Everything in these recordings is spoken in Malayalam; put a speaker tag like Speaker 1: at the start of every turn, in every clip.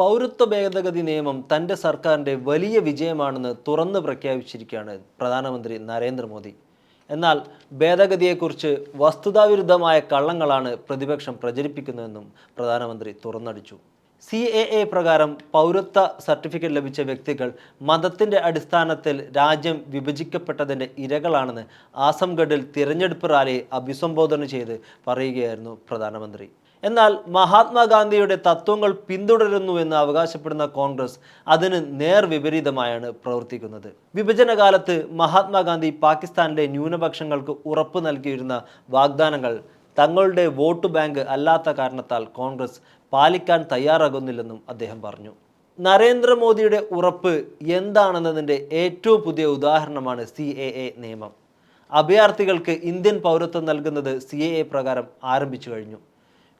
Speaker 1: പൗരത്വ ഭേദഗതി നിയമം തന്റെ സർക്കാരിന്റെ വലിയ വിജയമാണെന്ന് തുറന്ന് പ്രഖ്യാപിച്ചിരിക്കുകയാണ് പ്രധാനമന്ത്രി നരേന്ദ്രമോദി. എന്നാൽ ഭേദഗതിയെക്കുറിച്ച് വസ്തുതാവിരുദ്ധമായ കള്ളങ്ങളാണ് പ്രതിപക്ഷം പ്രചരിപ്പിക്കുന്നതെന്നും പ്രധാനമന്ത്രി തുറന്നടിച്ചു. സി എ എ പ്രകാരം പൗരത്വ സർട്ടിഫിക്കറ്റ് ലഭിച്ച വ്യക്തികൾ മതത്തിന്റെ അടിസ്ഥാനത്തിൽ രാജ്യം വിഭജിക്കപ്പെട്ടതിന്റെ ഇരകളാണെന്ന് ആസംഗഡിൽ തിരഞ്ഞെടുപ്പ് റാലിയെ അഭിസംബോധന ചെയ്ത് പറയുകയായിരുന്നു പ്രധാനമന്ത്രി. എന്നാൽ മഹാത്മാഗാന്ധിയുടെ തത്വങ്ങൾ പിന്തുടരുന്നുവെന്ന് അവകാശപ്പെടുന്ന കോൺഗ്രസ് അതിന് നേർ വിപരീതമായാണ് പ്രവർത്തിക്കുന്നത്. വിഭജനകാലത്ത് മഹാത്മാഗാന്ധി പാകിസ്ഥാനിലെ ന്യൂനപക്ഷങ്ങൾക്ക് ഉറപ്പ് നൽകിയിരുന്ന വാഗ്ദാനങ്ങൾ തങ്ങളുടെ വോട്ട് ബാങ്ക് അല്ലാത്ത കാരണത്താൽ കോൺഗ്രസ് പാലിക്കാൻ തയ്യാറാകുന്നില്ലെന്നും അദ്ദേഹം പറഞ്ഞു. നരേന്ദ്രമോദിയുടെ ഉറപ്പ് എന്താണെന്നതിന്റെ ഏറ്റവും പുതിയ ഉദാഹരണമാണ് സി എ എ നിയമം. അഭയാർത്ഥികൾക്ക് ഇന്ത്യൻ പൗരത്വം നൽകുന്നത് സി എ എ പ്രകാരം ആരംഭിച്ചു കഴിഞ്ഞു.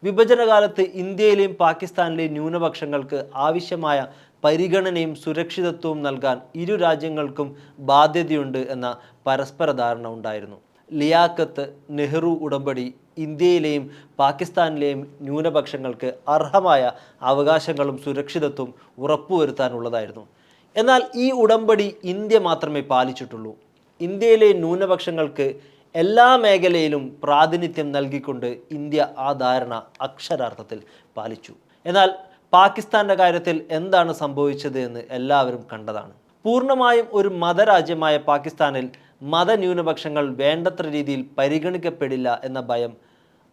Speaker 1: വിഭജനകാലത്ത് ഇന്ത്യയിലെയും പാകിസ്ഥാനിലെയും ന്യൂനപക്ഷങ്ങൾക്ക് ആവശ്യമായ പരിഗണനയും സുരക്ഷിതത്വവും നൽകാൻ ഇരു രാജ്യങ്ങൾക്കും ബാധ്യതയുണ്ട് എന്ന പരസ്പര ധാരണ ഉണ്ടായിരുന്നു. ലിയാക്കത്ത് നെഹ്റു ഉടമ്പടി ഇന്ത്യയിലെയും പാകിസ്ഥാനിലെയും ന്യൂനപക്ഷങ്ങൾക്ക് അർഹമായ അവകാശങ്ങളും സുരക്ഷിതത്വവും ഉറപ്പുവരുത്താനുള്ളതായിരുന്നു. എന്നാൽ ഈ ഉടമ്പടി ഇന്ത്യ മാത്രമേ പാലിച്ചിട്ടുള്ളൂ. ഇന്ത്യയിലെ ന്യൂനപക്ഷങ്ങൾക്ക് എല്ലാ മേഖലയിലും പ്രാതിനിധ്യം നൽകിക്കൊണ്ട് ഇന്ത്യ ആ ധാരണ അക്ഷരാർത്ഥത്തിൽ പാലിച്ചു. എന്നാൽ പാകിസ്ഥാന്റെ കാര്യത്തിൽ എന്താണ് സംഭവിച്ചത് എന്ന് എല്ലാവരും കണ്ടതാണ്. പൂർണമായും ഒരു മതരാജ്യമായ പാകിസ്ഥാനിൽ മതന്യൂനപക്ഷങ്ങൾ വേണ്ടത്ര രീതിയിൽ പരിഗണിക്കപ്പെടില്ല എന്ന ഭയം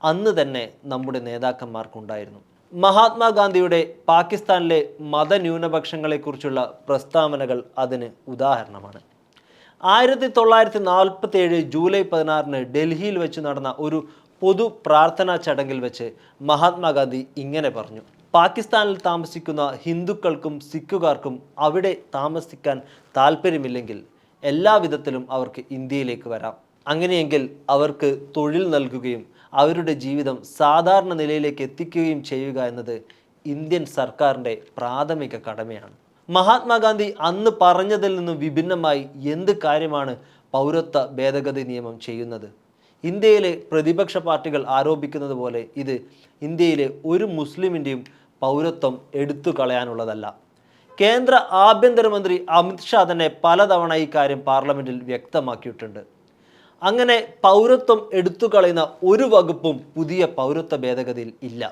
Speaker 1: അന്ന് തന്നെ നമ്മുടെ നേതാക്കന്മാർക്കുണ്ടായിരുന്നു. മഹാത്മാഗാന്ധിയുടെ പാകിസ്ഥാനിലെ മതന്യൂനപക്ഷങ്ങളെക്കുറിച്ചുള്ള പ്രസ്താവനകൾ അതിന് ഉദാഹരണമാണ്. ആയിരത്തി തൊള്ളായിരത്തി നാൽപ്പത്തി ഏഴ് ജൂലൈ പതിനാറിന് ഡൽഹിയിൽ വെച്ച് നടന്ന ഒരു പൊതു പ്രാർത്ഥനാ ചടങ്ങിൽ വെച്ച് മഹാത്മാഗാന്ധി ഇങ്ങനെ പറഞ്ഞു. പാകിസ്ഥാനിൽ താമസിക്കുന്ന ഹിന്ദുക്കൾക്കും സിഖുകാർക്കും അവിടെ താമസിക്കാൻ താല്പര്യമില്ലെങ്കിൽ എല്ലാവിധത്തിലും അവർക്ക് ഇന്ത്യയിലേക്ക് വരാം. അങ്ങനെയെങ്കിൽ അവർക്ക് തൊഴിൽ നൽകുകയും അവരുടെ ജീവിതം സാധാരണ നിലയിലേക്ക് എത്തിക്കുകയും ചെയ്യുക എന്നത് ഇന്ത്യൻ സർക്കാരിന്റെ പ്രാഥമിക കടമയാണ്. മഹാത്മാഗാന്ധി അന്ന് പറഞ്ഞതിൽ നിന്നും വിഭിന്നമായി എന്ത് കാര്യമാണ് പൗരത്വ ഭേദഗതി നിയമം ചെയ്യുന്നത്? ഇന്ത്യയിലെ പ്രതിപക്ഷ പാർട്ടികൾ ആരോപിക്കുന്നത് പോലെ ഇത് ഇന്ത്യയിലെ ഒരു മുസ്ലിമിന്റെയും പൗരത്വം എടുത്തു കളയാനുള്ളതല്ല. കേന്ദ്ര ആഭ്യന്തരമന്ത്രി അമിത്ഷാ തന്നെ പലതവണ ഈ കാര്യം പാർലമെന്റിൽ വ്യക്തമാക്കിയിട്ടുണ്ട്. അങ്ങനെ പൗരത്വം എടുത്തു കളയുന്ന ഒരു വകുപ്പും പുതിയ പൗരത്വ ഭേദഗതിയിൽ ഇല്ല.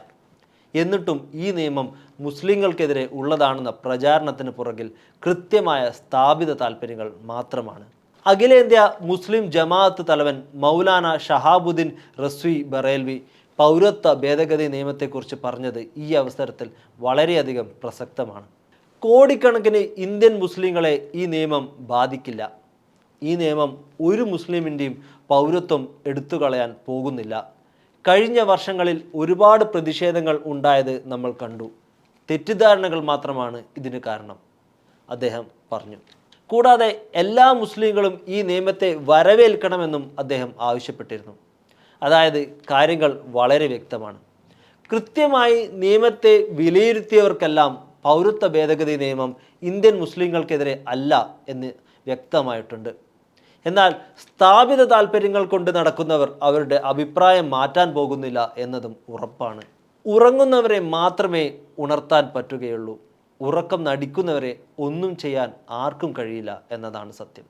Speaker 1: എന്നിട്ടും ഈ നിയമം മുസ്ലിങ്ങൾക്കെതിരെ ഉള്ളതാണെന്ന പ്രചാരണത്തിന് പുറകിൽ കൃത്യമായ സ്ഥാപിത താല്പര്യങ്ങൾ മാത്രമാണ്. അഖിലേന്ത്യാ മുസ്ലിം ജമാഅത്ത് തലവൻ മൗലാന ഷഹാബുദ്ദീൻ റസ്വി ബറേൽവി പൗരത്വ ഭേദഗതി നിയമത്തെക്കുറിച്ച് പറഞ്ഞത് ഈ അവസരത്തിൽ വളരെയധികം പ്രസക്തമാണ്. കോടിക്കണക്കിന് ഇന്ത്യൻ മുസ്ലിങ്ങളെ ഈ നിയമം ബാധിക്കില്ല. ഈ നിയമം ഒരു മുസ്ലിമിന്റെയും പൗരത്വം എടുത്തു കളയാൻ പോകുന്നില്ല. കഴിഞ്ഞ വർഷങ്ങളിൽ ഒരുപാട് പ്രതിഷേധങ്ങൾ ഉണ്ടായത് നമ്മൾ കണ്ടു. തെറ്റിദ്ധാരണകൾ മാത്രമാണ് ഇതിന് കാരണം അദ്ദേഹം പറഞ്ഞു. കൂടാതെ എല്ലാ മുസ്ലിങ്ങളും ഈ നിയമത്തെ വരവേൽക്കണമെന്നും അദ്ദേഹം ആവശ്യപ്പെട്ടിരുന്നു. അതായത് കാര്യങ്ങൾ വളരെ വ്യക്തമാണ്. കൃത്യമായി നിയമത്തെ വിലയിരുത്തിയവർക്കെല്ലാം പൗരത്വ ഭേദഗതി നിയമം ഇന്ത്യൻ മുസ്ലിങ്ങൾക്കെതിരെ അല്ല എന്ന് വ്യക്തമായിട്ടുണ്ട്. എന്നാൽ സ്ഥാപിത താല്പര്യങ്ങൾ കൊണ്ട് നടക്കുന്നവർ അവരുടെ അഭിപ്രായം മാറ്റാൻ പോകുന്നില്ല എന്നതും ഉറപ്പാണ്. ഉറങ്ങുന്നവരെ മാത്രമേ ഉണർത്താൻ പറ്റുകയുള്ളൂ. ഉറക്കം നടിക്കുന്നവരെ ഒന്നും ചെയ്യാൻ ആർക്കും കഴിയില്ല എന്നതാണ് സത്യം.